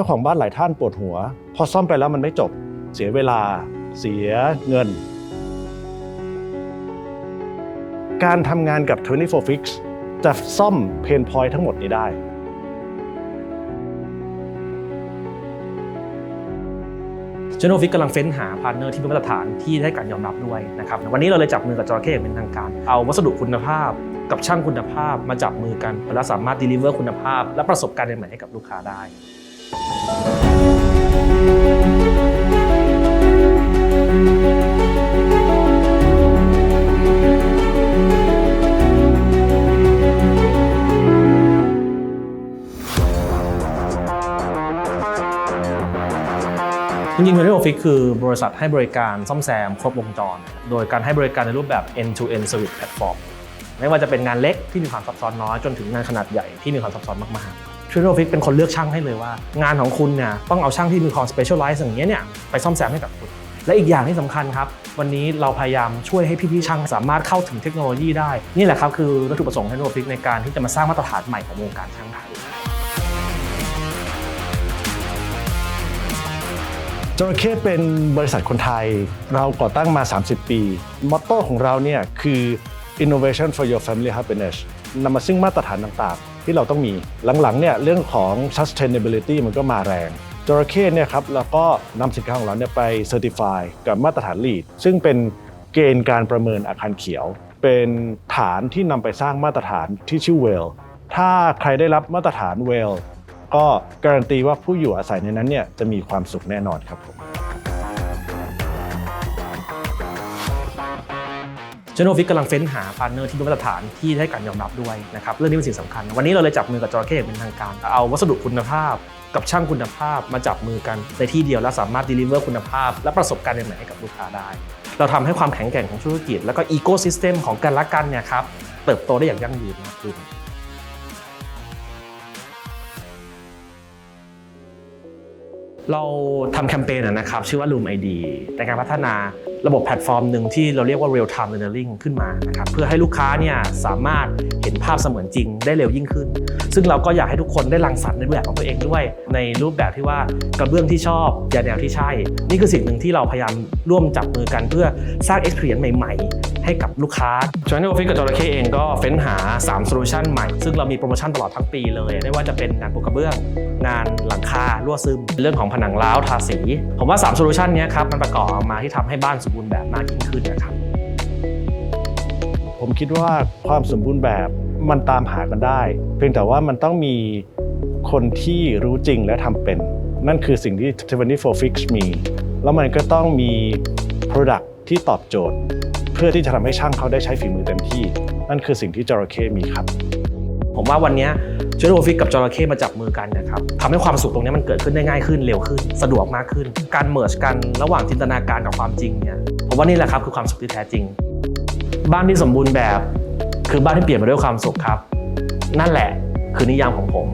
จ้าของบ้านหลายท่านปวดหัว พอซ่อมไปแล้วมันไม่จบ เสียเวลา เสียเงิน การทำงานกับ 24 Fix จะซ่อมเพนพอยทั้งหมดนี้ได้จโนฟิกกำลังเฟ้นหาพาร์ทเนอร์ที่เป็นมาตรฐานที่ได้การยอมรับด้วยนะครับวันนี้เราเลยจับมือกับจอร์เก้อย่างเป็นทางการ เอาวัสดุคุณภาพกับช่างคุณภาพมาจับมือกัน และสามารถ deliver คุณภาพ และประสบการณ์ใหม่ให้กับลูกค้าได้ จริงๆ t 2 Fix คือบริษัทให้บริการซ่อมแซมครบวงจร โดยการให้บริการในรูปแบบ end to end service platform ไม่ว่าจะเป็นงานเล็กที่มีความซับซ้อนน้อยจนถึงงานขนาดใหญ่ที่มีความซับซ้อนมากๆ t 2 Fix เป็นคนเลือกช่างให้เลยว่า งานของคุณเนี่ยต้องเอาช่างที่มีความ specialize อย่างเงี้ยเนี่ยไปซ่อมแซมให้กับคุณ และอีกอย่างที่สำคัญครับ วันนี้เราพยายามช่วยให้พี่ๆช่างสามารถเข้าถึงเทคโนโลยีได้ นี่แหละครับคือวัตถุประสงค์ของ t 2 Fix ในการที่จะมาสร้างมาตรฐานใหม่ของวงการช่างไทยจระเข้เป็นบริษัทคนไทย เราก่อตั้งมา 30 ปี มอตโต้ของเราเนี่ยคือ innovation for your family happiness นำมาซึ่งมาตรฐานต่างๆ ที่เราต้องมีหลังๆเนี่ยเรื่องของ sustainability มันก็มาแรงจระเข้เนี่ยครับเราก็นำสินค้าของเราเนี่ยไป certify กับมาตรฐาน LEED ซึ่งเป็นเกณฑ์การประเมินอาคารเขียว เป็นฐานที่นำไปสร้างมาตรฐานที่ชื่อ WELL ถ้าใครได้รับมาตรฐาน WELL ก็การันตีว่าผู้อยู่อาศัยในนั้นเนี่ยจะมีความสุขแน่นอนครับผม จโนฟิกกำลังเฟ้นหาพาร์เนอร์ที่เป็นมาตรฐานที่ได้การยอมรับด้วยนะครับเรื่องนี้เป็นสิ่งสำคัญ วันนี้เราเลยจับมือกับจอร์เก้อย่างเป็นทางการ เอาวัสดุคุณภาพกับช่างคุณภาพมาจับมือกันในที่เดียวและสามารถ deliver คุณภาพ และประสบการณ์ใหม่ให้กับลูกค้าได้ เราทำให้ความแข็งแกร่งของธุรกิจ แล้วก็อีโค y ิสเต็มของกันและกันเนี่ยครับเติบโตได้อย่างยั่งยืนมากขึ้นเราทำแคมเปญนะครับชื่อว่า Loom ID ในการพัฒนา ระบบแพลตฟอร์มหนึ่งที่เราเรียกว่า Real Time Learning ขึ้นมานะครับเพื่อให้ลูกค้าเนี่ยสามารถ ห็นภาพเสมือนจริงได้เร็วยิ่งขึ้น ซึ่งเราก็อยากให้ทุกคนได้รังสรรค์ในรูปแบบของตัวเองด้วย ในรูปแบบที่ว่ากระเบื้องที่ชอบยาแนวที่ใช่ นี่คือสิ่งหนึ่งที่เราพยายามร่วมจับมือกันเพื่อสร้าง experience ใหม่ ๆ ให้กับลูกค้า Journey Office กับจระเข้เองก็เฟ้นหา3 solution ใหม่ ซึ่งเรามีโปรโมชั่นตลอดทั้งปีเลย ไม่ว่าจะเป็นงานปูกระเบื้อง งานหลังคารั่วซึม เรื่องของผนังร้าวทาสี ผมว่า3โซลูชันนี้ครับมันประกอบมาที่ทำให้บ้านสมบูรณ์แบบมากยิ่งขึ้นนะครับ ผมคิดว่าความสมบูรณ์แบบมันตามหากันได้ เพียงแต่ว่ามันต้องมีคนที่รู้จริงและทำเป็น นั่นคือสิ่งที่ 24 Fix มี แล้วมันก็ต้องมี Product ที่ตอบโจทย์ เพื่อที่จะทำให้ช่างเขาได้ใช้ฝีมือเต็มที่ นั่นคือสิ่งที่จระเข้มีครับ ผมว่าวันนี้เจอร์โฟิกกับจระเข้มาจับมือกันนะครับทำให้ความสุขตรงนี้มันเกิดขึ้นได้ง่ายขึ้นเร็วขึ้น สะดวกมากขึ้น การเมิร์จกันระหว่างจินตนาการกับความจริงเนี่ยผมว่านี่แหละครับคือความสุขที่แท้จริง บ้านที่สมบูรณ์แบบ คือบ้านที่เปลี่ยนมาด้วยความสุขครับ นั่นแหละคือนิยามของผม